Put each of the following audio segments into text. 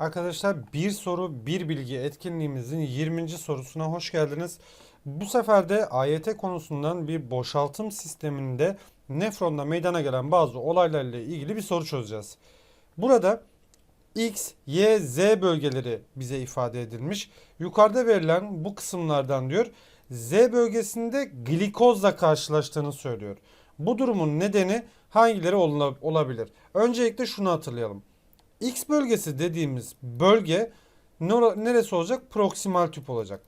Arkadaşlar bir soru bir bilgi etkinliğimizin 20. sorusuna hoş geldiniz. Bu sefer de AYT konusundan bir boşaltım sisteminde nefronda meydana gelen bazı olaylarla ilgili bir soru çözeceğiz. Burada X, Y, Z bölgeleri bize ifade edilmiş. Yukarıda verilen bu kısımlardan diyor Z bölgesinde glikozla karşılaştığını söylüyor. Bu durumun nedeni hangileri ola- olabilir? Öncelikle şunu hatırlayalım. X bölgesi dediğimiz bölge neresi olacak? Proksimal tüp olacak.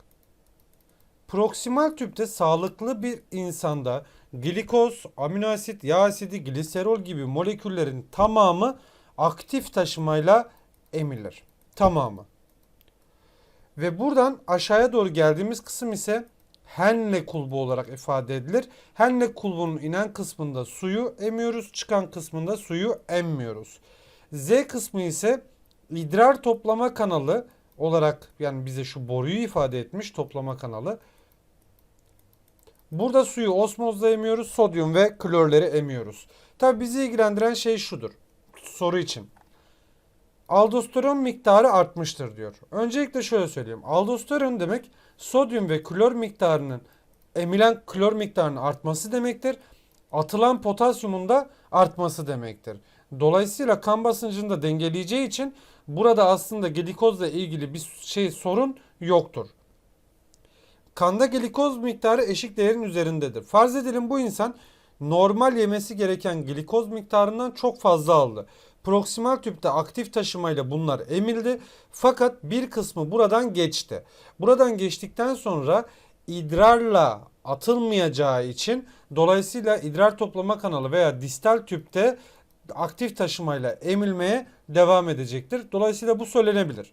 Proksimal tüpte sağlıklı bir insanda glikoz, amino asit, yağ asidi, gliserol gibi moleküllerin tamamı aktif taşımayla emilir. Tamamı. Ve buradan aşağıya doğru geldiğimiz kısım ise Henle kulbu olarak ifade edilir. Henle kulbunun inen kısmında suyu emiyoruz, çıkan kısmında suyu emmiyoruz. Z kısmı ise idrar toplama kanalı olarak yani bize şu boruyu ifade etmiş toplama kanalı. Burada suyu osmozla emiyoruz, sodyum ve klorları emiyoruz. Tabi bizi ilgilendiren şey şudur. Soru için. Aldosteron miktarı artmıştır diyor. Öncelikle şöyle söyleyeyim. Aldosteron demek sodyum ve klor miktarının emilen klor miktarının artması demektir. Atılan potasyumun da artması demektir. Dolayısıyla kan basıncını da dengeleyeceği için burada aslında glikozla ilgili bir şey sorun yoktur. Kanda glikoz miktarı eşik değerin üzerindedir. Farz edelim bu insan normal yemesi gereken glikoz miktarından çok fazla aldı. Proksimal tüpte aktif taşımayla bunlar emildi. Fakat bir kısmı buradan geçti. Buradan geçtikten sonra idrarla atılmayacağı için dolayısıyla idrar toplama kanalı veya distal tüpte aktif taşımayla emilmeye devam edecektir. Dolayısıyla bu söylenebilir.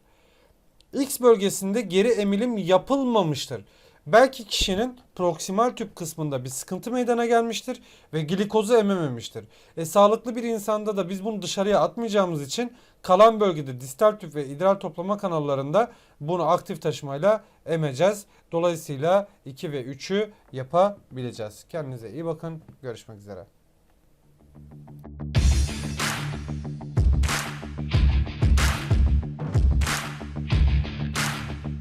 X bölgesinde geri emilim yapılmamıştır. Belki kişinin proksimal tüp kısmında bir sıkıntı meydana gelmiştir ve glikozu emememiştir. E sağlıklı bir insanda da biz bunu dışarıya atmayacağımız için kalan bölgede distal tüp ve idrar toplama kanallarında bunu aktif taşımayla emeceğiz. Dolayısıyla 2 ve 3'ü yapabileceğiz. Kendinize iyi bakın. Görüşmek üzere.